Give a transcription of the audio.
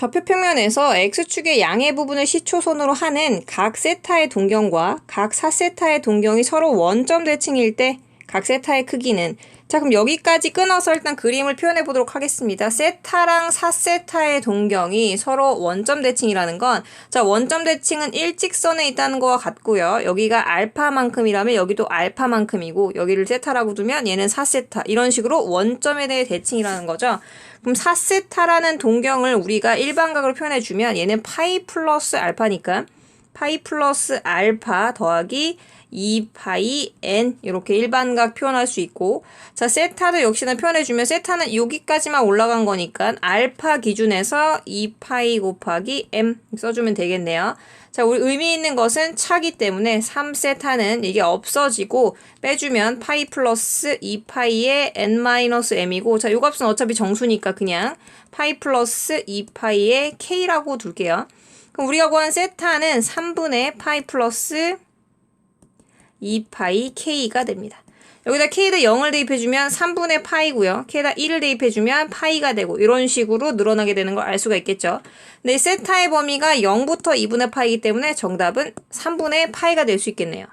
좌표 평면에서 x축의 양의 부분을 시초선으로 하는 각 세타의 동경과 각 4세타의 동경이 서로 원점 대칭일 때 각 세타의 크기는 자 그럼 여기까지 끊어서 일단 그림을 표현해 보도록 하겠습니다. 세타랑 4세타의 동경이 서로 원점 대칭이라는 건 자 원점 대칭은 일직선에 있다는 거와 같고요. 여기가 알파만큼이라면 여기도 알파만큼이고 여기를 세타라고 두면 얘는 4세타 이런 식으로 원점에 대해 대칭이라는 거죠. 그럼 4세타라는 동경을 우리가 일반각으로 표현해 주면 얘는 파이 플러스 알파니까 파이 플러스 알파 더하기 2파이 n 이렇게 일반각 표현할 수 있고 자 세타도 역시나 표현해주면 세타는 여기까지만 올라간 거니까 알파 기준에서 2파이 곱하기 m 써주면 되겠네요. 자 우리 의미 있는 것은 차기 때문에 3세타는 이게 없어지고 빼주면 파이 플러스 2파이의 n-m이고 자 요 값은 어차피 정수니까 그냥 파이 플러스 2파이의 k라고 둘게요. 우리가 구한 세타는 3분의 파이 플러스 2파이 k가 됩니다. 여기다 k에다 0을 대입해주면 3분의 파이고요. k에다 1을 대입해주면 파이가 되고 이런 식으로 늘어나게 되는 걸 알 수가 있겠죠. 근데 세타의 범위가 0부터 2분의 파이기 때문에 정답은 3분의 파이가 될 수 있겠네요.